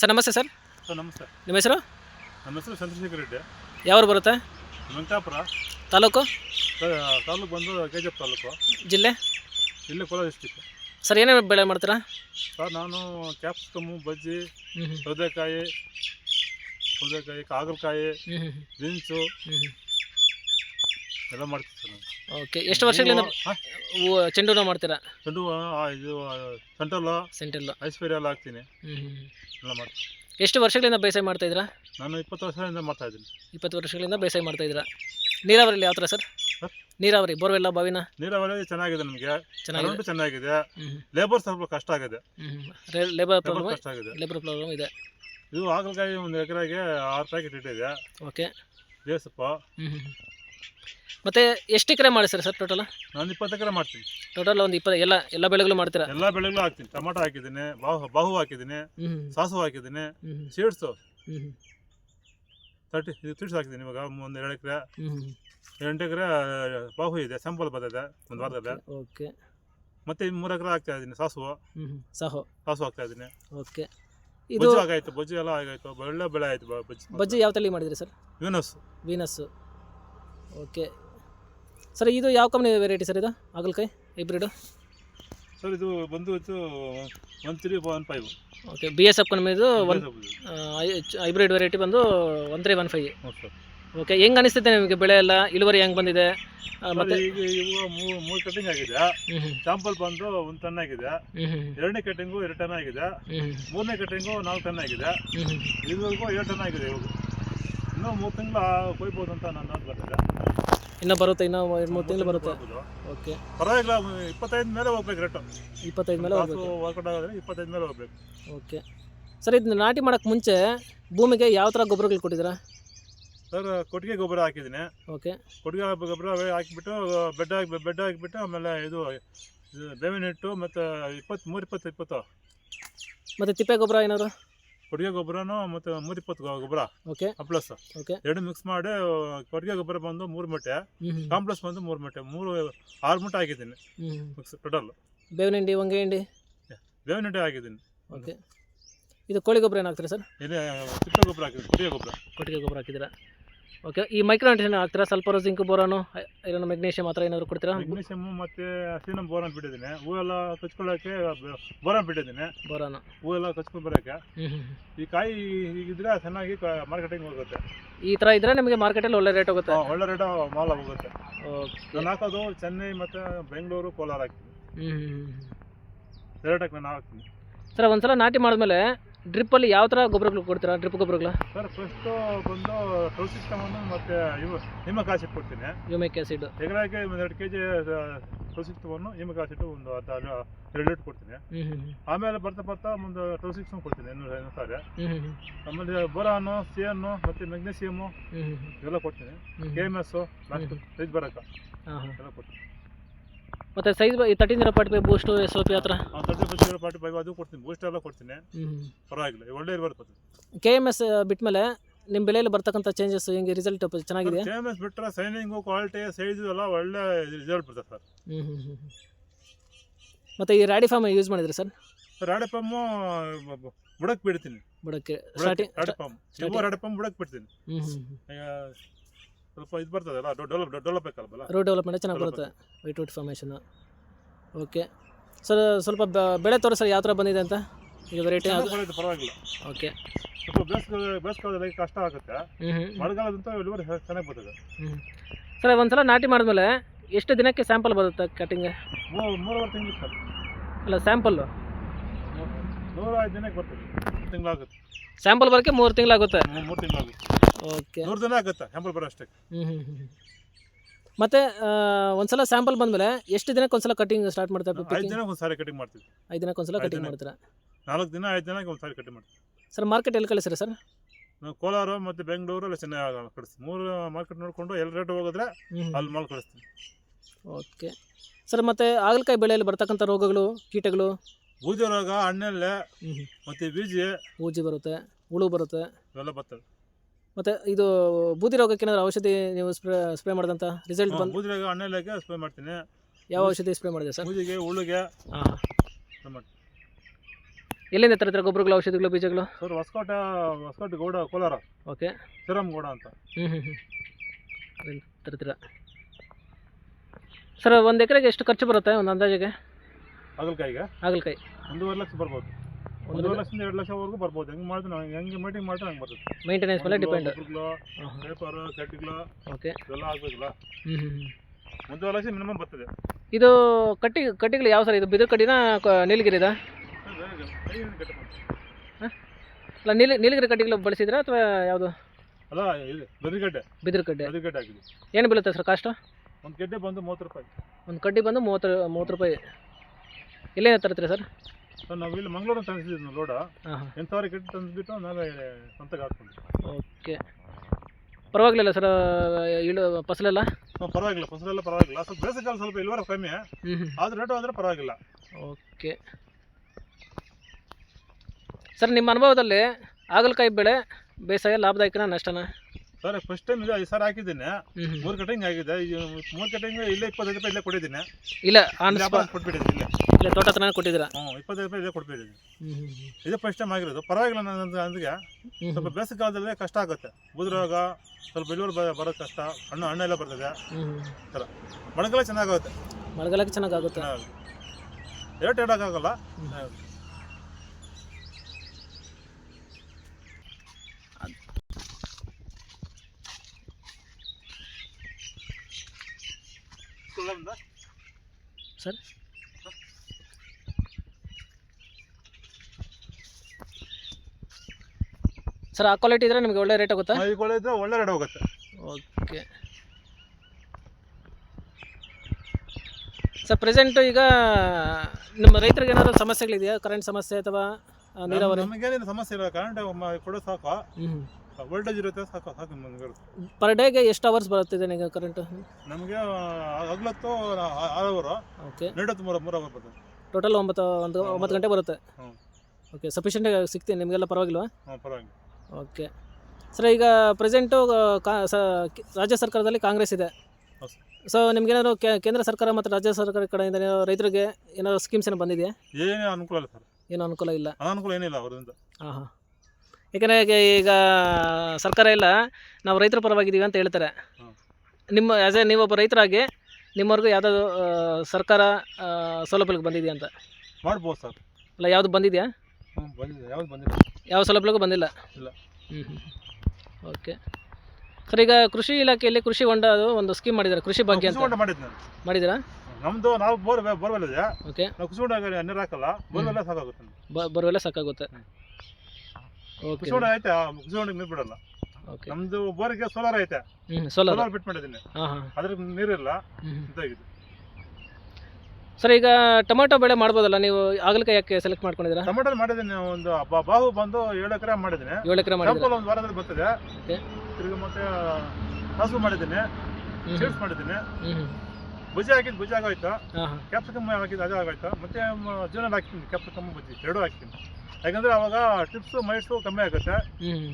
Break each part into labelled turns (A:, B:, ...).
A: Sir ನಮಸ್ತೆ sir.
B: Sir ನಮಸ್ತೆ.
A: ನಿಮ್ಮ ಹೆಸರು?
B: ನಮ್ಮ ಹೆಸರು ಚಂದ್ರಶೇಖರ್ ರೆಡ್ಡಿ.
A: ಯಾವ್ರು ಬರುತ್ತೆ?
B: ವೆಂಕಟಾಪುರ.
A: ತಾಲೂಕು?
B: ತಾಲೂಕು ಬಂದು ಕೆ ಜಿ ಎಫ್ ತಾಲೂಕು.
A: ಜಿಲ್ಲೆ?
B: ಜಿಲ್ಲೆ ಕೋಲಾರ ಡಿಸ್ಟಿಕ್
A: ಸರ್ ಏನೇನು ಬೆಳೆ ಮಾಡ್ತೀರಾ?
B: ಸರ್ ನಾನು ಕ್ಯಾಪ್ಸಿಕಮ್ಮು ಬಜ್ಜಿ ಸೌದೆಕಾಯಿ ಸೌದೆಕಾಯಿ ಕಾಗಲಕಾಯಿ ಬೀನ್ಸು ಎಲ್ಲ ಸರ್ ನಾನು
A: ಓಕೆ ಎಷ್ಟು ವರ್ಷಗಳಿಂದ
B: ಹೂವು, ಹಾ?
A: ಹೂವು ಚೆಂಡು ಹೂವು ಮಾಡ್ತೀರಾ?
B: ಚೆಂಡು ಹೂವು, ಆ, ಇದು ಸೆಂಟ್ರಲ್ಲು
A: ಸೆಂಟೆಲ್ಲ
B: ಎಲ್ಲ ಹಾಕ್ತೀನಿ.
A: ಹ್ಞೂ
B: ಎಲ್ಲ ಮಾಡ್ತೀನಿ.
A: ಎಷ್ಟು ವರ್ಷಗಳಿಂದ ಬೇಸಾಯ ಮಾಡ್ತಾ ಇದ್ದೀರಾ?
B: ನಾನು ಇಪ್ಪತ್ತು ವರ್ಷದಿಂದ ಮಾಡ್ತಾ ಇದ್ದೀನಿ.
A: ಇಪ್ಪತ್ತು ವರ್ಷಗಳಿಂದ ಬೇಸಾಯ ಮಾಡ್ತಾ ಇದ್ದೀರಾ. ನೀರಾವರಿಲಿ ಯಾವ ಥರ ಸರ್?
B: ಸರ್?
A: ನೀರಾವರಿ ಬೋರ್ವೆಲ್ಲ ಬಾವಿನ?
B: ನೀರಾವರಿ ಚೆನ್ನಾಗಿದೆ ನಮಗೆ.
A: ಚೆನ್ನಾಗಿದೆ.
B: ಚೆನ್ನಾಗಿದೆ.
A: ಹ್ಞೂ
B: ಲೇಬರ್ ಸ್ವಲ್ಪ ಕಷ್ಟ ಆಗಿದೆ.
A: ಹ್ಞೂ ಲೇಬರ್
B: ಲೇಬರ್
A: ಪ್ರಾಬ್ಲಮ್
B: ಕಷ್ಟ ಆಗಿದೆ.
A: ಲೇಬರ್ ಪ್ರಾಬ್ಲಮ್ ಇದೆ.
B: ಇದು ಹಾಗಲಕಾಯಿ ಒಂದು ಎಕರೆಗೆ ಆರು ಪ್ಯಾಕೆಟ್ ಇಟ್ಟಿದೆ.
A: ಓಕೆ.
B: ಬೇಸಪ್ಪ.
A: ಹ್ಞೂ ಮತ್ತು ಎಷ್ಟು ಎಕರೆ ಮಾಡಿಸ್ತೀರಾ ಸರ್ ಟೋಟಲ್
B: ನಾನು ಇಪ್ಪತ್ತು ಎಕರೆ ಮಾಡ್ತೀನಿ.
A: ಟೋಟಲ್ ಒಂದು ಇಪ್ಪತ್ತು ಎಲ್ಲ ಎಲ್ಲ ಬೆಳೆಗಳು ಮಾಡ್ತೀರಾ?
B: ಎಲ್ಲ ಬೆಳೆಗಳು ಹಾಕ್ತೀನಿ. ಟೊಮಾಟೊ ಹಾಕಿದ್ದೀನಿ ಬಾಹು ಬಾಹು ಹಾಕಿದ್ದೀನಿ ಸಾಸು ಹಾಕಿದ್ದೀನಿ ಸೀಡ್ಸು ತರ್ಟಿ ಇದು ಸೀಡ್ಸ್ ಹಾಕಿದ್ದೀನಿ ಇವಾಗ ಒಂದು ಎರಡು ಎಕರೆ. ಎರಡು ಎಕರೆ ಬಾಹು ಇದೆ ಸಂಪಲ್ ಬಂದಿದೆ ಒಂದು ವಾರದ
A: ಓಕೆ
B: ಮತ್ತೆ ಮೂರು ಎಕರೆ ಹಾಕ್ತಾ ಇದ್ದೀನಿ ಸಾಸು.
A: ಹ್ಞೂ ಹ್ಞೂ ಸಾಹೋ
B: ಸಾಸು ಹಾಕ್ತಾ ಇದ್ದೀನಿ.
A: ಓಕೆ. ಇದು
B: ಬಜ್ಜಿ ಆಗಾಯ್ತು ಬಜ್ಜಿ ಎಲ್ಲ ಆಗಾಯ್ತು ಒಳ್ಳೆ ಬೆಳೆ ಆಯ್ತು ಬಜ್ಜಿ.
A: ಬಜ್ಜಿ ಯಾವ ತಳಿ ಮಾಡಿದ್ರಿ sir?
B: Venus
A: Venus okay. Sir ಇದು ಯಾವ ಕಂಪ್ನಿ ವೆರೈಟಿ ಸರ್ ಇದು? ಹಾಗಲಕಾಯಿ ಹೈಬ್ರಿಡು
B: ಸರ್ ಇದು ಬಂದು one three one five
A: okay B S F ಕಂಪ್ನಿದು ಒನ್ ಹೈಬ್ರಿಡ್ ವೆರೈಟಿ ಬಂದು one three one five okay ಹೆಂಗೆ ಅನಿಸ್ತಿದೆ ನಿಮಗೆ ಬೆಳೆ ಎಲ್ಲ? ಇಳುವರಿ ಹೆಂಗೆ ಬಂದಿದೆ? ಮತ್ತೆ
B: ಈಗ ಇವಾಗ ಮೂರು ಕಟಿಂಗ್ ಆಗಿದೆ. ಸ್ಯಾಂಪಲ್ ಬಂದು ಒಂದು ಟನ್ ಆಗಿದೆ. ಎರಡನೇ ಕಟಿಂಗು ಎರಡು ಟನ್ ಆಗಿದೆ. ಮೂರನೇ ಕಟಿಂಗು ನಾಲ್ಕು ಟನ್ ಆಗಿದೆ. ಇದುವರೆಗೂ ಏಳು ಟನ್ ಆಗಿದೆ ಇವಾಗ. ಇನ್ನೂ ಮೂರು ತಿಂಗಳು ಕೊಯ್ಬೋದು ಅಂತ ನಾನು ಬರ್ತಿದೆ
A: ಇನ್ನೂ ಬರುತ್ತೆ ಇನ್ನೂ ಎರಡು ಮೂರು ತಿಂಗಳು ಬರುತ್ತೆ. ಓಕೆ
B: ಪರವಾಗಿಲ್ಲ ಇಪ್ಪತ್ತೈದು ಮೇಲೆ ಹೋಗ್ಬೇಕು ರೇಟು
A: ಇಪ್ಪತ್ತೈದು ಮೇಲೆ ಹೋಗ್ಬೇಕು.
B: ವರ್ಕೌಟ್ ಆಗೋದ್ರೆ ಇಪ್ಪತ್ತೈದು ಮೇಲೆ ಹೋಗ್ಬೇಕು.
A: ಓಕೆ ಸರ್ ಇದನ್ನ ನಾಟಿ ಮಾಡೋಕೆ ಮುಂಚೆ ಭೂಮಿಗೆ ಯಾವ ಥರ ಗೊಬ್ಬರಗಳು ಕೊಟ್ಟಿದ್ದೀರಾ?
B: ಸರ್ ಕೊಟ್ಟಿಗೆ ಗೊಬ್ಬರ ಹಾಕಿದ್ದೀನಿ.
A: ಓಕೆ
B: ಕೊಟ್ಟಿಗೆ ಗೊಬ್ಬರ ಹಾಕಿಬಿಟ್ಟು ಬೆಡ್ ಹಾಕಿ ಬೆಡ್ ಹಾಕಿಬಿಟ್ಟು ಆಮೇಲೆ ಇದು ಇದು ಬೇವಿನ ಹಿಟ್ಟು ಮತ್ತು ಇಪ್ಪತ್ತು ಮೂರು ಇಪ್ಪತ್ತು ಇಪ್ಪತ್ತು.
A: ಮತ್ತು ತಿಪ್ಪೆ ಗೊಬ್ಬರ ಏನಾದ್ರು?
B: ಕೊಟ್ಟಿಗೆ ಗೊಬ್ಬರನು ಮತ್ತು ಮೂರು ಇಪ್ಪತ್ತು ಗೊಬ್ಬರ.
A: ಓಕೆ
B: ಕಾಂಪ್ಲೆಕ್ಸ್
A: ಓಕೆ
B: ಎರಡು ಮಿಕ್ಸ್ ಮಾಡಿ ಕೊಟ್ಟಿಗೆ ಗೊಬ್ಬರ ಬಂದು ಮೂರು ಮೂಟೆ.
A: ಕಾಂಪ್ಲಸ್
B: ಕಾಂಪ್ಲೆಕ್ಸ್ ಬಂದು ಮೂರು ಮೂಟೆ. ಮೂರು ಆರು ಮೂಟೆ ಹಾಕಿದ್ದೀನಿ. ಮಿಕ್ಸ್ ಟೋಟಲ್
A: ಬೇವಿನ ಹಿಂಡಿ ಒಂಗೆ ಹಿಂಡಿ?
B: ಬೇವಿನ ಹಿಂಡಿ ಹಾಕಿದ್ದೀನಿ.
A: ಓಕೆ ಇದು ಕೋಳಿ ಗೊಬ್ಬರ ಏನು ಹಾಕ್ತೀರಾ ಸರ್?
B: ಇದೇ ತಿಪ್ಪೆ ಗೊಬ್ಬರ ಹಾಕಿದ್ದೀನಿ. ಕೊಟ್ಟಿಗೆ ಗೊಬ್ಬರ.
A: ಕೊಟ್ಟಿಗೆ ಗೊಬ್ಬರ ಹಾಕಿದ್ದೀರಾ? ಓಕೆ ಈ ಮೈಕ್ರೋ ನ್ಯೂಟ್ರಿಷನ್ ಹಾಕ್ತೀರಾ? ಸ್ವಲ್ಪ ಜಿಂಕ್ ಬೋರಾನು ಐರನ್ ಮೆಗ್ನೀಷಿಯಂ ಹತ್ರ ಏನಾದರೂ ಕೊಡ್ತೀರಾ?
B: ಮೆಗ್ನೀಷಿಯಮ್ ಮತ್ತು ಹಸಿನ ಬೋರಾನ್ ಬಿಟ್ಟಿದ್ದೀನಿ. ಹೂವೆಲ್ಲ ಕಚ್ಕೊಳ್ಳೋಕೆ ಬೋರನ್ ಬಿಟ್ಟಿದ್ದೀನಿ.
A: ಬೋರಾನ.
B: ಹೂವೆಲ್ಲ ಕಚ್ಕೊಂಡು
A: ಬರೋಕೆ.
B: ಈ ಕಾಯಿ ಇದ್ರೆ ಚೆನ್ನಾಗಿ ಮಾರ್ಕೆಟಿಂಗ್ ಹೋಗುತ್ತೆ.
A: ಈ ಥರ ಇದ್ರೆ ನಿಮಗೆ ಮಾರ್ಕೆಟಲ್ಲಿ ಒಳ್ಳೆ ರೇಟ್ ಹೋಗುತ್ತೆ.
B: ಒಳ್ಳೆ ರೇಟ್ ಮಾಲ್ ಹೋಗುತ್ತೆ. ನಾನು ಹಾಕೋದು ಚೆನ್ನೈ ಮತ್ತು ಬೆಂಗಳೂರು ಕೋಲಾರ ಹಾಕ್ತೀನಿ. ಡೈರೆಕ್ಟಾಗಿ ನಾನು ಹಾಕ್ತೀನಿ.
A: ಸರ್ ಒಂದ್ಸಲ ನಾಟಿ ಮಾಡಿದ್ಮೇಲೆ ಡ್ರಿಪ್ಪಲ್ಲಿ ಯಾವ ಥರ ಗೊಬ್ಬರಗಳು ಕೊಡ್ತೀರಾ? ಡ್ರಿಪ್ ಗೊಬ್ಬರಗಳು?
B: ಸರ್ ಫಸ್ಟು ಬಂದು ಸಿಸ್ಟಮನ್ನು ಮತ್ತು ಇವು ಹಿಮಕ್ ಆಸಿಡ್ ಕೊಡ್ತೀನಿ.
A: ಯುಮಿಕ್ ಆ್ಯಸಿಡ್
B: ಎಕರೆಗೆ ಒಂದು ಎರಡು ಕೆ ಜಿ ಸಿಸ್ಟಮನ್ನು ನಿಮ್ಮ ಕಾಸಿಟ್ಟು ಒಂದು ಅರ್ಧ ಎರಡು ಲೀಟ್ರ್ ಕೊಡ್ತೀನಿ. ಆಮೇಲೆ ಬರ್ತಾ ಬರ್ತಾ ಒಂದು ಸಿಸ್ಟಮ್ ಕೊಡ್ತೀನಿ ಇನ್ನೂರ ಐನೂರು ಸಾವಿರ ಆಮೇಲೆ ಬೋರಾನು ಸಿಯನ್ನು ಮತ್ತು ಮೆಗ್ನೀಸಿಯಮು ಇವೆಲ್ಲ ಕೊಡ್ತೀನಿ. ಕೆ ಎಂ ಎಸ್ಸು ಲಾಸ್ಟ್
A: ಹಾಂ ಹಾಂ
B: ಎಲ್ಲ ಕೊಡ್ತೀನಿ.
A: ಮತ್ತು size thirteen zero forty five boost S O P ಆ
B: ತರ್ಟಿ ಫಾರ್ಟಿ ಫೈವ್ ಅದು ಕೊಡ್ತೀನಿ. ಬೂಸ್ಟ್ ಎಲ್ಲ ಕೊಡ್ತೀನಿ. ಪರವಾಗಿಲ್ಲ ಒಳ್ಳೆ
A: ಕೆ ಎಂ ಎಸ್ ಬಿಟ್ಮೇಲೆ ನಿಮ್ಮ ಬೆಲೆಯಲ್ಲಿ ಬರ್ತಕ್ಕಂಥ ಚೇಂಜಸ್ ಹಿಂಗೆ ರಿಸಲ್ಟ್ ಚೆನ್ನಾಗಿದೆ
B: ಕೆ ಎಂ ಎಸ್ ಬಿಟ್ಟರೆ ಸೈನಿಂಗು ಕ್ವಾಲಿಟಿ ಸೈಜು ಎಲ್ಲ ಒಳ್ಳೆ ರಿಸಲ್ಟ್ ಬರ್ತದೆ ಸರ್.
A: ಹ್ಞೂ ಹ್ಞೂ ಹ್ಞೂ ಮತ್ತು ಈ ರಾಡಿ ಫಾರ್ಮ್ ಯೂಸ್ ಮಾಡಿದ್ರಿ ಸರ್?
B: ರಾಡಪಮ್ಮು ಬುಡಕ್ಕೆ ಬಿಡ್ತೀನಿ.
A: ಬುಡಕ್ಕೆ ಸ್ಟಾರ್ಟಿಂಗ್
B: ರಾಡಪಮ್ ಇವು ರಾಡಪಮ್ ಬುಡಕ್ಕೆ ಬಿಡ್ತೀನಿ. ಸ್ವಲ್ಪ ಇದು ಬರ್ತದಲ್ಲ ಡೆವಲಪ್ ಡೆವಲಪ್ ಬೇಕಲ್ಲ
A: ರೋಡ್ ಡೆವಲಪ್ಮೆಂಟ್ ಚೆನ್ನಾಗಿ ಬರುತ್ತೆ. White road formation okay sir ಸ್ವಲ್ಪ ಬ- ಬೆಳೆ ತೋರಿ ಸರ್ ಯಾವ ಥರ ಬಂದಿದೆ ಅಂತ? ಈಗ ವೆರೈಟಿ
B: ಅದು ಪರವಾಗಿಲ್ಲ.
A: ಓಕೆ
B: ಸ್ವಲ್ಪ ಬೇಸಿಗೆ ಬೇಸಿಗೆಕಾಲದಲ್ಲಿ ಕಷ್ಟ ಆಗುತ್ತೆ.
A: ಹ್ಞೂ ಹ್ಞೂ
B: ಮಳೆಗಾಲದಂತ ಇಳುವರಿ ಚೆನ್ನಾಗಿ ಬರ್ತದೆ.
A: ಹ್ಞೂ ಸರ್ ಒಂದ್ಸಲ ನಾಟಿ ಮಾಡಿದ್ಮೇಲೆ ಎಷ್ಟು ದಿನಕ್ಕೆ ಸ್ಯಾಂಪಲ್ ಬರುತ್ತೆ ಕಟಿಂಗ್
B: ಮೂರು ಮೂರುವರೆ ತಿಂಗಳು ಸರ್.
A: ಅಲ್ಲ ಸ್ಯಾಂಪಲ್ಲು
B: ನೂರ ಐದು ದಿನಕ್ಕೆ ಬರ್ತದೆ. ತಿಂಗಳಾಗುತ್ತೆ
A: ಸ್ಯಾಂಪಲ್ ಬರೋಕ್ಕೆ ಮೂರು ತಿಂಗಳಾಗುತ್ತೆ
B: ಮೂರು ತಿಂಗಳಾಗುತ್ತೆ
A: ಓಕೆ
B: ನೂರು ದಿನ ಆಗುತ್ತೆ ಹ್ಯಾಂಪಲ್ ಬರೋ ಅಷ್ಟೇ.
A: ಹ್ಞೂ ಹ್ಞೂ ಹ್ಞೂ ಮತ್ತು ಒಂದ್ಸಲ ಸ್ಯಾಂಪಲ್ ಬಂದಮೇಲೆ ಎಷ್ಟು ದಿನಕ್ಕೆ ಒಂದ್ಸಲ ಕಟಿಂಗ್ ಸ್ಟಾರ್ಟ್ ಮಾಡ್ತಾರೆ
B: ಐದು ದಿನ ಒಂದು ಸಾರಿ ಕಟಿಂಗ್ ಮಾಡ್ತೀವಿ.
A: ಐದು ದಿನಕ್ಕೆ ಒಂದ್ಸಲ
B: ಐದು
A: ಕಟಿಂಗ್
B: ದಿನ.
A: ಮಾಡ್ತೀರಾ?
B: ನಾಲ್ಕು ದಿನ ಐದು ದಿನಕ್ಕೆ ಒಂದು ಸಾರಿ ಕಟಿಂಗ್ ಮಾಡ್ತೀವಿ.
A: ಸರ್ ಮಾರ್ಕೆಟ್ ಎಲ್ಲಿ ಕಳಿಸ್ರಿ ಸರ್
B: ನಾವು ಕೋಲಾರ ಮತ್ತು ಬೆಂಗಳೂರು ಎಲ್ಲ ಚೆನ್ನಾಗಿ ಕಳಿಸ್ತೀವಿ. ಮೂರು ಮಾರ್ಕೆಟ್ ನೋಡಿಕೊಂಡು ಎಲ್ಲಿ ರೇಟ್ ಹೋಗಿದ್ರೆ ಅಲ್ಲಿ ಮಾಲ್ ಕಳಿಸ್ತೀವಿ.
A: ಓಕೆ ಸರ್ ಮತ್ತೆ ಹಾಗಲಕಾಯಿ ಬೆಳೆಯಲ್ಲಿ ಬರ್ತಕ್ಕಂಥ ರೋಗಗಳು ಕೀಟಗಳು?
B: ಬೂದಿ ರೋಗ ಹಣ್ಣೆಲೆ ಮತ್ತು ಬೀಜಿ
A: ಬೂಜಿ ಬರುತ್ತೆ ಹುಳು ಬರುತ್ತೆ.
B: ಇವೆಲ್ಲ ಬರ್ತವೆ.
A: ಮತ್ತು ಇದು ಬೂದಿ ರೋಗಕ್ಕೆ ಏನಾದ್ರು ಔಷಧಿ ನೀವು ಸ್ಪ್ರೇ ಸ್ಪ್ರೇ ಮಾಡಿದಂಥ ರಿಸಲ್ಟ್ ಬಂದು
B: ಬೂದಿ ರೋಗ ಹಣ್ಣೆಲೆಗೆ ಸ್ಪ್ರೇ ಮಾಡ್ತೀನಿ.
A: ಯಾವ ಔಷಧಿ ಸ್ಪ್ರೇ ಮಾಡಿದೆ ಸರ್?
B: ಬೂದಿಗೆ ಹುಳುಗೆ.
A: ಹಾಂ.
B: ನಮ್ಮ
A: ಎಲ್ಲಿಂದ ತರ್ತೀರಾ ಗೊಬ್ಬರಗಳು ಔಷಧಿಗಳು ಬೀಜಗಳು?
B: ಸರ್ ಹೊಸಕೋಟೆ ಹೊಸಕೋಟೆ ಗೌಡ ಕೋಲಾರ.
A: ಓಕೆ.
B: ಸಿರಮ್ ಗೌಡ ಅಂತ.
A: ಹ್ಞೂ ಹ್ಞೂ ಹ್ಞೂ ಅಲ್ಲಿಂದ ತರ ಸರ್ ಒಂದು ಎಕರೆಗೆ ಎಷ್ಟು ಖರ್ಚು ಬರುತ್ತೆ ಒಂದು ಅಂದಾಜಿಗೆ?
B: ಹಾಗಲಕಾಯಿಗೆ?
A: ಹಾಗಲಕಾಯಿ.
B: ಒಂದೂವರೆ ಲಕ್ಷ ಬರ್ಬೋದು. ಒಂದೂವರೆ ಲಕ್ಷದಿಂದ ಎರಡು ಲಕ್ಷವರೆಗೂ ಬರ್ಬೋದು. ಹೆಂಗೆ ಮಾಡಿದ್ರೆ ನಾವು ಹೆಂಗೆ ಮೀಟಿಂಗ್ ಮಾಡಿದ್ರೆ ಹಂಗೆ ಬರ್ತದೆ.
A: ಮೇಂಟೆನೆನ್ಸ್ ಮೇಲೆ ಡಿಪೆಂಡ್
B: ಗೊಬ್ಬರಗಳು ಪೇಪರ್ ಕಡ್ಡಿಗಳು
A: ಓಕೆ
B: ಇವೆಲ್ಲ ಹಾಕ್ಬೇಕಲ್ಲ
A: ಹ್ಞೂ ಹ್ಞೂ
B: ಒಂದೂವರೆ ಲಕ್ಷ ಮಿನಿಮಮ್ ಬರ್ತದೆ.
A: ಇದು ಕಟ್ಟಿ ಕಟ್ಟಿಗಳು ಯಾವ ಸರ್ ಇದು? ಬಿದಿರು ಕಟ್ಟಿನ ನೀಲಗಿರಿದ? ಅಲ್ಲ ನೀಲ ನೀಲಗಿರಿ ಕಟ್ಟಿಗಳು ಬಳಸಿದ್ರಾ ಅಥವಾ ಯಾವುದು?
B: ಅಲ್ಲ ಇದು ಬದಿಗಡ್ಡೆ
A: ಬಿದಿರು ಕಡ್ಡೆ.
B: ಬದಿಗಡ್ಡೆ ಹಾಕಿದ್ವಿ
A: ಏನು ಬೀಳುತ್ತೆ ಸರ್ ಕಾಸ್ಟು
B: ಒಂದು ಗಡ್ಡೆ ಬಂದು ಮೂವತ್ತು ರೂಪಾಯಿ.
A: ಒಂದು ಕಡ್ಡಿ ಬಂದು ಮೂವತ್ತು ಮೂವತ್ತು ರೂಪಾಯಿ. ಎಲ್ಲಿಂದ ತರ್ತೀರಾ ಸರ್?
B: ಸರ್ ನಾವು ಇಲ್ಲಿ ಮಂಗಳೂರು ತಂದಿದ್ದೀವಿ ಲೋಡ. ಎಂಟು ಸಾವಿರ ತಂದುಬಿಟ್ಟು ನಾವೇ ಸ್ವಂತಕ್ಕೆ ಹಾಕ್ಕೊಂಡು
A: ಓಕೆ. ಪರವಾಗಿಲ್ಲ ಸರ್ ಇಳು ಫಸಲೆಲ್ಲ?
B: ಪರವಾಗಿಲ್ಲ ಫಸಲೆಲ್ಲ ಪರವಾಗಿಲ್ಲ. ಸ್ವಲ್ಪ ಬೇಸಿಗೆಕಾಲ ಸ್ವಲ್ಪ ಇಳುವರಿ ಕಮ್ಮಿ. ಆದ್ರೆ ರೇಟು ಆದರೆ ಪರವಾಗಿಲ್ಲ.
A: ಓಕೆ. ಸರ್ ನಿಮ್ಮ ಅನುಭವದಲ್ಲಿ ಹಾಗಲಕಾಯಿ ಬೆಳೆ ಬೇಸಾಯ ಲಾಭದಾಯಕನ ನಷ್ಟನಾ?
B: ಸರ್ ಫಸ್ಟ್ ಟೈಮ್ ಇದು ಐದು ಸಾವಿರ ಹಾಕಿದ್ದೀನಿ. ಮೂರು ಕಟಿಂಗ್ ಆಗಿದೆ. ಈ ಮೂರು ಕಟಿಂಗ್ ಇಲ್ಲೇ ಇಪ್ಪತ್ತೈದು ರೂಪಾಯಿ ಇಲ್ಲೇ ಕೊಟ್ಟಿದ್ದೀನಿ.
A: ಇಲ್ಲ
B: ಕೊಟ್ಬಿಟ್ಟಿದ್ದೀನಿ ಇಲ್ಲೇ.
A: ಇಲ್ಲ ತೋಟ ಹತ್ರನೇ ಕೊಟ್ಟಿದ್ದೀರಾ?
B: ಹ್ಞೂ ಇಪ್ಪತ್ತೈದು ರೂಪಾಯಿ ಇಲ್ಲೇ ಕೊಟ್ಬಿಟ್ಟಿದ್ದೀನಿ. ಇದೇ ಫಸ್ಟ್ ಟೈಮ್ ಆಗಿರೋದು. ಪರವಾಗಿಲ್ಲ ನನ್ನ ಅಂದಿಗೆ ಸ್ವಲ್ಪ ಬೇಸಿಗೆ ಕಾಲದಲ್ಲಿ ಕಷ್ಟ ಆಗುತ್ತೆ. ಬುದ್ರೋಗ ಸ್ವಲ್ಪ ಇಳುವರಿ ಬ- ಬರೋದು ಕಷ್ಟ ಹಣ್ಣು ಹಣ್ಣೆಲ್ಲ ಬರ್ತದೆ.
A: ಸರ
B: ಮಳೆಗಾಲ ಚೆನ್ನಾಗುತ್ತೆ
A: ಮಳೆಗಾಲಕ್ಕೆ ಚೆನ್ನಾಗಾಗುತ್ತೆ.
B: ರೇಟ್ ಹೇಳೋಕ್ಕಾಗಲ್ಲ
A: ಸರ್? ಸರ್ ಆ ಕ್ವಾಲಿಟಿ ಇದ್ರೆ ನಿಮಗೆ ಒಳ್ಳೆ ರೇಟ್ ಆಗುತ್ತಾ
B: ಈ ಕೊಳೆ ಇದ್ರೆ ಒಳ್ಳೆ ರೇಟ್ ಹೋಗುತ್ತೆ.
A: ಓಕೆ. ಸರ್ ಪ್ರೆಸೆಂಟ್ ಈಗ ನಿಮ್ಮ ರೈತರಿಗೆ ಏನಾದರೂ ಸಮಸ್ಯೆಗಳಿದೆಯಾ? ಕರೆಂಟ್ ಸಮಸ್ಯೆ ಅಥವಾ ನೀರಾವರಿ?
B: ನಮಗೇನೇನು ಸಮಸ್ಯೆ ಇಲ್ಲ. ಕರೆಂಟ್ ಕೊಡೋ ಸಾಕು?
A: ಹ್ಞೂ
B: ವೋಲ್ಟೇಜ್ ಇರುತ್ತೆ ಸಾಕು ಸಾಕು ನಮಗೆ
A: ಪರ್ ಡೇಗೆ ಎಷ್ಟು ಅವರ್ಸ್ ಬರುತ್ತಿದೆ ನಿಮಗೆ ಕರೆಂಟ್
B: ನಮಗೆ ಹಗ್ಲತ್ತು ಆರು ಅವರು
A: ಓಕೆ
B: ನೈಟತ್ತು ಮೂರು ಮೂರು ಅವರ್ ಬರ್ತದೆ.
A: ಟೋಟಲ್ ಒಂಬತ್ತು ಒಂದು ಒಂಬತ್ತು ಗಂಟೆ ಬರುತ್ತೆ?
B: ಹ್ಞೂ
A: ಓಕೆ ಸಫಿಷಿಯೆಂಟ್ ಸಿಗ್ತೀನಿ ನಿಮಗೆಲ್ಲ ಪರವಾಗಿಲ್ವಾ?
B: ಪರವಾಗಿಲ್ಲ.
A: ಓಕೆ ಸರ್ ಈಗ ಪ್ರೆಸೆಂಟು ಕಾ ಸ ಕೆ- ರಾಜ್ಯ ಸರ್ಕಾರದಲ್ಲಿ ಕಾಂಗ್ರೆಸ್ ಇದೆ.
B: ಹೌದು
A: ಸೊ ನಿಮ್ಗೇನಾದ್ರು ಕೇ- ಕೇಂದ್ರ ಸರ್ಕಾರ ಮತ್ತು ರಾಜ್ಯ ಸರ್ಕಾರ ಕಡೆಯಿಂದ ಏನಾದ್ರು ರೈತರಿಗೆ ಏನಾದ್ರು ಸ್ಕೀಮ್ಸ್ ಏನೋ ಬಂದಿದೆಯಾ?
B: ಏನೇ ಅನುಕೂಲ ಇಲ್ಲ ಸರ್.
A: ಏನೂ ಅನುಕೂಲ ಇಲ್ಲ.
B: ಅನುಕೂಲ ಏನಿಲ್ಲ ಅವರಿಂದ.
A: ಹಾಂ ಹಾಂ ಯಾಕಂದರೆ ಈಗ ಸರ್ಕಾರ ಎಲ್ಲ ನಾವು ರೈತರ ಪರವಾಗಿದ್ದೀವಿ ಅಂತ ಹೇಳ್ತಾರೆ. ನಿಮ್ಮ ಆ್ಯಸ್ ಎ ನೀವೊಬ್ಬ ರೈತರಾಗಿ ನಿಮ್ಮವರೆಗೂ ಯಾವುದಾದ್ರು ಸರ್ಕಾರ ಸೌಲಭ್ಯಕ್ಕೆ ಬಂದಿದೆಯಾ ಅಂತ?
B: ಮಾಡ್ಬೋದು ಸರ್.
A: ಅಲ್ಲ ಯಾವುದು ಬಂದಿದೆಯಾ?
B: ಬಂದಿದೆ. ಯಾವ್ದು ಬಂದಿಲ್ಲ.
A: ಯಾವ ಸೌಲಭ್ಯಗೂ ಬಂದಿಲ್ಲ?
B: ಇಲ್ಲ.
A: ಹ್ಞೂ ಹ್ಞೂ ಓಕೆ ಸರ್ ಈಗ ಕೃಷಿ ಇಲಾಖೆಯಲ್ಲಿ ಕೃಷಿ ಹೊಂಡ ಅದು ಒಂದು ಸ್ಕೀಮ್ ಮಾಡಿದ್ದಾರೆ ಕೃಷಿ ಭಾಗ್ಯ
B: ಕೃಷಿ
A: ಅಂತ.
B: ಹೊಂಡ ಮಾಡಿದ್ದು ನಾನು.
A: ಮಾಡಿದ್ದೀರಾ?
B: ನಮ್ಮದು ನಾವು ಬೋರ್ ಬೋರ್ವೆಲ್ ಇದೆ.
A: ಓಕೆ
B: ನಾವು ನೀರು ಹಾಕಲ್ಲ ಬೋರ್ವೆಲ್ಲ ಸಾಕಾಗುತ್ತೆ.
A: ಬ ಬರುವೆಲ್ಲ ಸಾಕಾಗುತ್ತೆ.
B: ಕೃಷಿ ಐತೆ ಕೃಷಿ ನೀರು ಬಿಡಲ್ಲ ನಮ್ದು ಬೋರಿಗೆ ಸೋಲಾರ್ ಐತೆ.
A: ಸೋಲಾರ್
B: ಬಿಟ್ ಮಾಡಿದೀನಿ. ಮಾಡಿದ್ದೀನಿ ಅದ್ರ ನೀರಿಲ್ಲ. ಇದಾಗಿದೆ.
A: ಸರ್ ಈಗ ಟೊಮೆಟೊ ಬೆಳೆ ಮಾಡ್ಬೋದಲ್ಲ? ನೀವು ಆಗಲಕಾಯಿ ಯಾಕೆ ಸೆಲೆಕ್ಟ್ ಮಾಡ್ಕೊಂಡಿದ್ದೀರಾ?
B: ಟೊಮೆಟೊ ಮಾಡಿದ್ದೀನಿ ಒಂದು ಬಾಹು ಬಂದು ಏಳು ಎಕರೆ ಮಾಡಿದ್ದೀನಿ
A: ಏಳು ಎಕರೆ
B: ಮಾಡಿ ಒಂದು ವಾರದಲ್ಲಿ ಬರ್ತದೆ. ತಿರುಗಿ ಮತ್ತೆ ಹಸು ಮಾಡಿದ್ದೀನಿ ಸೀಡ್ಸ್ ಮಾಡಿದ್ದೀನಿ
A: ಬುಜ್ಜಿ ಹಾಕಿದ್
B: ಭುಜಿ ಹಾಕಿದ್ದು ಭುಜಿ ಆಗೋಯ್ತು ಕ್ಯಾಪ್ಸಿಕಮ್ ಹಾಕಿದ್ದು ಅದೇ ಆಗೋಯ್ತು. ಮತ್ತೆ ಜೀವನ ಹಾಕ್ತೀನಿ. ಕ್ಯಾಪ್ಸಿಕಮ್ ಬಜ್ಜಿ ಎರಡೂ ಹಾಕ್ತೀನಿ. ಯಾಕಂದ್ರೆ ಅವಾಗ ಟಿಪ್ಸ್ ಮೈಟ್ಸು ಕಮ್ಮಿ ಆಗುತ್ತೆ.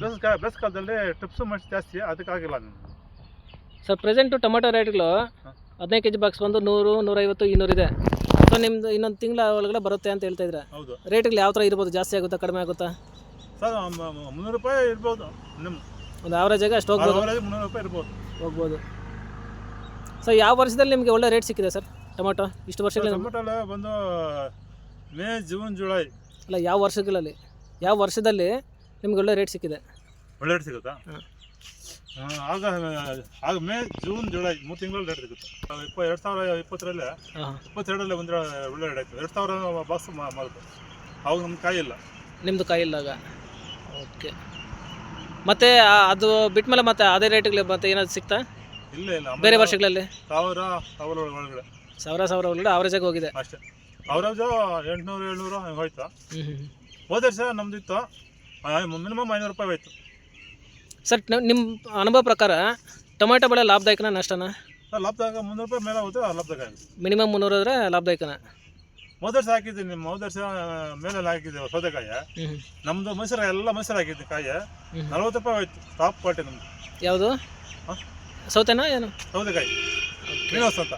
A: ಬೇಸ್
B: ಬೇಸಿಗೆ ಕಾಲದಲ್ಲಿ ಟಿಪ್ಸ್ ಮೈಟ್ಸ್ ಜಾಸ್ತಿ ಅದಕ್ಕಾಗಿಲ್ಲ ನಾನು
A: ಸರ್ ಪ್ರೆಸೆಂಟು ಟೊಮೆಟೊ ರೇಟ್ಗಳು. ಹದಿನೈದು ಕೆ ಜಿ ಬಾಕ್ಸ್ ಬಂದು ನೂರು ನೂರೈವತ್ತು ಇನ್ನೂರು ಇದೆ ಸೊ ನಿಮ್ದು ಇನ್ನೊಂದು ತಿಂಗಳ ಒಳಗಡೆ ಬರುತ್ತೆ ಅಂತ ಹೇಳ್ತಾ ಇದ್ರೆ
B: ಹೌದು.
A: ರೇಟ್ಗಳು ಯಾವ ಥರ ಇರ್ಬೋದು? ಜಾಸ್ತಿ ಆಗುತ್ತಾ ಕಡಿಮೆ ಆಗುತ್ತಾ?
B: ಸರ್ ಮುನ್ನೂರು ರೂಪಾಯಿ ಇರ್ಬೋದು ನಿಮ್ಮ
A: ಒಂದು ಆವ್ರೇಜಾಗಿ ಅಷ್ಟು ಹೋಗ್ಬೋದು.
B: ಮುನ್ನೂರು ರೂಪಾಯಿ ಇರ್ಬೋದು.
A: ಹೋಗ್ಬೋದು. ಸೊ ಯಾವ ವರ್ಷದಲ್ಲಿ ನಿಮಗೆ ಒಳ್ಳೆ ರೇಟ್ ಸಿಕ್ಕಿದೆ ಸರ್ ಟೊಮೆಟೊ? ಇಷ್ಟು ವರ್ಷಗಳ
B: ಟೊಮೆಟೊ ಬಂದು ಮೇ ಜೂನ್ ಜುಲೈ.
A: ಅಲ್ಲ ಯಾವ ವರ್ಷಗಳಲ್ಲಿ? ಯಾವ ವರ್ಷದಲ್ಲಿ ನಿಮ್ಗೆ ಒಳ್ಳೆ ರೇಟ್ ಸಿಕ್ಕಿದೆ?
B: ಒಳ್ಳೆ ರೇಟ್ ಸಿಗುತ್ತಾ?
A: ಹಾಂ.
B: ಆಗ ಆಗ ಮೇ ಜೂನ್ ಜುಲೈ ಮೂರು ತಿಂಗಳು ರೇಟ್ ಸಿಗುತ್ತೆ. ಇಪ್ಪ ಎರಡು ಸಾವಿರ ಇಪ್ಪತ್ತರಲ್ಲೇ
A: ಹಾಂ.
B: ಇಪ್ಪತ್ತೆರಡರಲ್ಲಿ ಒಂದು ಒಳ್ಳೆ ರೇಟ್ ಆಯಿತು ಎರಡು ಸಾವಿರ ಬಾಕ್ಸ್ ಮಾರುತ್ತೆ ಅವಾಗ ನಮ್ಮ ಕಾಯಿ ಇಲ್ಲ.
A: ನಿಮ್ಮದು ಕಾಯಿ ಇಲ್ಲಾಗ ಓಕೆ ಮತ್ತು ಅದು ಬಿಟ್ಮೇಲೆ ಮತ್ತೆ ಅದೇ ರೇಟ್ಗಳು ಮತ್ತೆ ಏನಾದ್ರು ಸಿಗ್ತಾ
B: ಇಲ್ಲ ಇಲ್ಲ.
A: ಬೇರೆ ವರ್ಷಗಳಲ್ಲಿ?
B: ಸಾವಿರ ಸಾವಿರ ಒಳಗಡೆ.
A: ಸಾವಿರ ಸಾವಿರ ಒಳಗಡೆ ಆವರೇಜಾಗಿ ಹೋಗಿದೆ.
B: ಅಷ್ಟೇ. ಅವರೇಜು ಎಂಟುನೂರು ಏಳ್ನೂರು ಹಂಗೆ ಹೋಯ್ತು. ಹೋದ ವರ್ಷ ನಮ್ದು ಇತ್ತು ಮಿನಿಮಮ್ ಐನೂರು ರೂಪಾಯಿ ಹೋಯ್ತು.
A: ಸರ್ ನಿಮ್ಮ ಅನುಭವ ಪ್ರಕಾರ ಟೊಮೆಟೊ ಬೆಳೆ ಲಾಭದಾಯಕನ ನಷ್ಟನ?
B: ಸರ್ ಲಾಭದಾಗ ಮುನ್ನೂರು ರೂಪಾಯಿ ಮೇಲೆ ಹೋದ್ರೆ ಲಾಭದಾಗ
A: ಮಿನಿಮಮ್ ಮುನ್ನೂರು ಆದರೆ ಲಾಭದಾಯಕನ?
B: ಹೋದ ವರ್ಷ ಹಾಕಿದ್ದೀನಿ ನಿಮ್ಮ ಮೊದರ್ಸ ವರ್ಷ ಮೇಲೆ ಹಾಕಿದ್ದೆ ಸೌದೆಕಾಯಿ ನಮ್ಮದು ಮೈಸೂರು ಎಲ್ಲ ಮೈಸೂರು ಹಾಕಿದ್ದೆ ಕಾಯಿ. ನಲ್ವತ್ತು ರೂಪಾಯಿ ಹೋಯ್ತು ಟಾಪ್ ಕ್ವಾಲಿಟಿ ನಮ್ದು.
A: ಯಾವುದು? ಸೌತೆನಾ ಏನು?
B: ಸೌದೆಕಾಯಿ ಶ್ರೀನಿವಾಸ್ ಅಂತ.